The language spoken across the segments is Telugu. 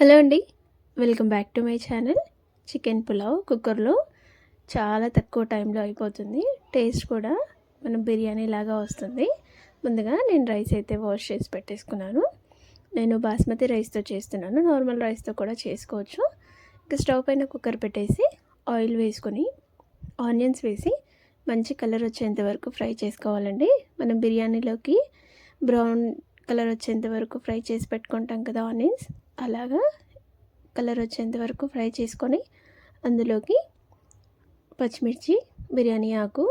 హలో అండి. Welcome back to my channel. Chicken pulao కుక్కర్లో చాలా తక్కువ టైంలో అయిపోతుంది. టేస్ట్ కూడా మనం బిర్యానీ లాగా వస్తుంది. ముందుగా నేను రైస్ అయితే వాష్ చేసి పెట్టేసుకున్నాను. నేను బాస్మతి రైస్తో చేస్తున్నాను. నార్మల్ రైస్తో కూడా చేసుకోవచ్చు. ఇంకా స్టవ్ పైన కుక్కర్ పెట్టేసి ఆయిల్ వేసుకొని ఆనియన్స్ వేసి మంచి కలర్ వచ్చేంత వరకు ఫ్రై చేసుకోవాలండి. మనం బిర్యానీలోకి బ్రౌన్ కలర్ వచ్చేంత వరకు ఫ్రై చేసి పెట్టుకుంటాం కదా ఆనియన్స్. అలాగా కలర్ వచ్చేంత వరకు ఫ్రై చేసుకొని అందులోకి పచ్చిమిర్చి బిర్యానీ ఆకు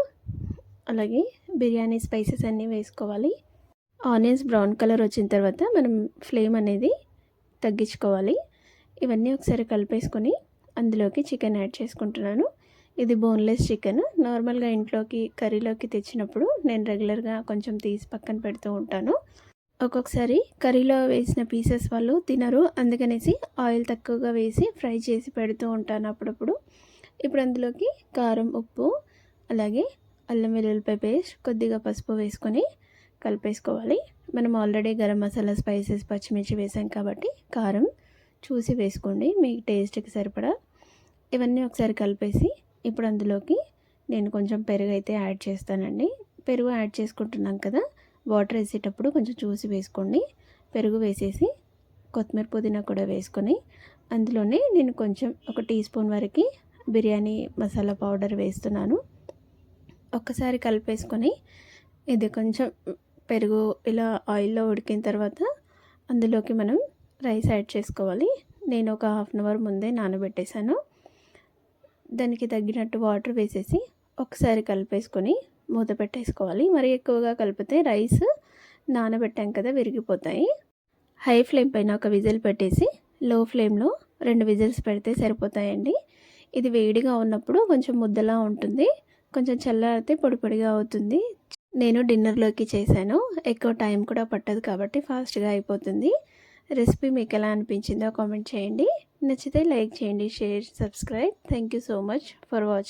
అలాగే బిర్యానీ స్పైసెస్ అన్నీ వేసుకోవాలి. ఆనియన్స్ బ్రౌన్ కలర్ వచ్చిన తర్వాత మనం ఫ్లేమ్ అనేది తగ్గించుకోవాలి. ఇవన్నీ ఒకసారి కలిపేసుకొని అందులోకి చికెన్ యాడ్ చేసుకుంటున్నాను. ఇది బోన్లెస్ చికెన్. నార్మల్గా ఇంట్లోకి కర్రీలోకి తెచ్చినప్పుడు నేను రెగ్యులర్గా కొంచెం తీసి పక్కన పెడుతూ ఉంటాను. ఒక్కొక్కసారి కర్రీలో వేసిన పీసెస్ వాళ్ళు తినరు. అందుకనేసి ఆయిల్ తక్కువగా వేసి ఫ్రై చేసి పెడుతూ ఉంటాను అప్పుడప్పుడు. ఇప్పుడు అందులోకి కారం ఉప్పు అలాగే అల్లం వెల్లుల్లిపాయ పేస్ట్ కొద్దిగా పసుపు వేసుకొని కలిపేసుకోవాలి. మనం ఆల్రెడీ గరం మసాలా స్పైసెస్ పచ్చిమిర్చి వేసాం కాబట్టి కారం చూసి వేసుకోండి మీ టేస్ట్కి సరిపడా. ఇవన్నీ ఒకసారి కలిపేసి ఇప్పుడు అందులోకి నేను కొంచెం పెరుగు అయితే యాడ్ చేస్తానండి. పెరుగు యాడ్ చేసుకుంటున్నాం కదా వాటర్ వేసేటప్పుడు కొంచెం చూసి వేసుకోండి. పెరుగు వేసేసి కొత్తిమీర పుదీనా కూడా వేసుకొని అందులోనే నేను కొంచెం ఒక టీ స్పూన్ వరకు బిర్యానీ మసాలా పౌడర్ వేస్తున్నాను. ఒక్కసారి కలిపేసుకొని ఇది కొంచెం పెరుగు ఇలా ఆయిల్లో ఉడికిన తర్వాత అందులోకి మనం రైస్ యాడ్ చేసుకోవాలి. నేను ఒక హాఫ్ అన్ అవర్ ముందే నానబెట్టేశాను. దానికి తగ్గినట్టు వాటర్ వేసేసి ఒకసారి కలిపేసుకొని మూత పెట్టేసుకోవాలి. మరి ఎక్కువగా కలిపితే రైస్ నానబెట్టాం కదా విరిగిపోతాయి. హై ఫ్లేమ్ పైన ఒక విజిల్ పెట్టేసి లో ఫ్లేమ్లో రెండు విజిల్స్ పెడితే సరిపోతాయండి. ఇది వేడిగా ఉన్నప్పుడు కొంచెం ముద్దలా ఉంటుంది. కొంచెం చల్లారితే పొడి పొడిగా అవుతుంది. నేను డిన్నర్లోకి చేశాను. ఎక్కువ టైం కూడా పట్టదు కాబట్టి ఫాస్ట్గా అయిపోతుంది. రెసిపీ మీకు ఎలా అనిపించిందో కామెంట్ చేయండి. నచ్చితే లైక్ చేయండి share subscribe. Thank you so much for watching.